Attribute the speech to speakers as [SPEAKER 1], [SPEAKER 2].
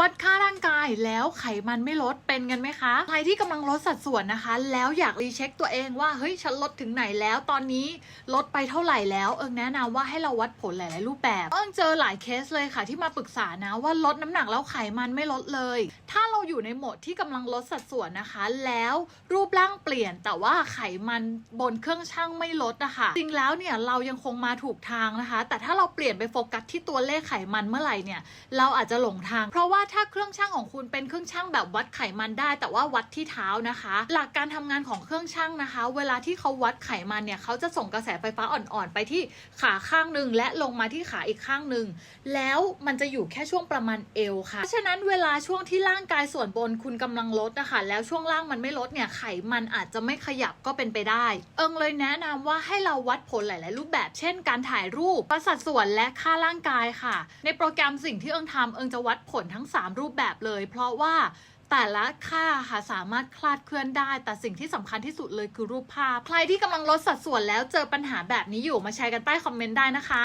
[SPEAKER 1] วัดค่าร่างกายแล้วไขมันไม่ลดเป็นกันไหมคะ ใครที่กำลังลดสัดส่วนนะคะ แล้วอยากรีเช็คตัวเองว่าเฮ้ยฉันลดถึงไหนแล้วตอนนี้ลดไปเท่าไหร่แล้วเอิงแนะนำว่าให้เราวัดผลหลาย ๆ รูปแบบ เอิงเจอหลายเคสเลยค่ะที่มาปรึกษานะว่าลดน้ำหนักแล้วไขมันไม่ลดเลย ถ้า เราอยู่ในโหมดที่กำลังลดสัดส่วนนะคะ แล้วรูปร่างเปลี่ยนแต่ว่าไขมันบนเครื่องชั่งไม่ลดนะคะจริงแล้วเนี่ยเรายังคงมาถูกทางนะคะ แต่ถ้าเราเปลี่ยนไปโฟกัสที่ตัวเลขไขมันเมื่อไหร่เนี่ยเราอาจจะหลงทาง เพราะว่าถ้าเครื่องชั่งของคุณเป็นเครื่องชั่งแบบวัดไขมันได้ แต่ว่าวัดที่เท้านะคะ หลักการทำงานของเครื่องชั่งนะคะ เวลาที่เขาวัดไขมันเนี่ยเขาจะส่งกระแสไฟฟ้าอ่อนๆ ไปที่ขาข้างหนึ่งและลงมาที่ขาอีกข้างหนึ่งแล้วมันจะอยู่แค่ช่วงประมาณเอวค่ะเพราะฉะนั้นเวลาช่วงที่ร่างกายส่วนบนคุณกำลังลดนะคะแล้วช่วงล่างมันไม่ลดเนี่ยไขมันอาจจะไม่ขยับก็เป็นไปได้ เอิงเลยแนะนำว่าให้เราวัดผลหลาย ๆ รูปแบบเช่น การถ่ายรูปประสัดส่วนและค่าร่างกายค่ะ ในโปรแกรมสิ่งที่เอิงทำเอิงจะวัดผลทั้ง 3 รูปแบบเลย เพราะว่าแต่ละค่าค่ะสามารถคลาดเคลื่อนได้ แต่สิ่งที่สำคัญที่สุดเลยคือรูปภาพ ใครที่กำลังลดสัดส่วนแล้วเจอปัญหาแบบนี้อยู่มาแชร์กันใต้คอมเมนต์ได้นะคะ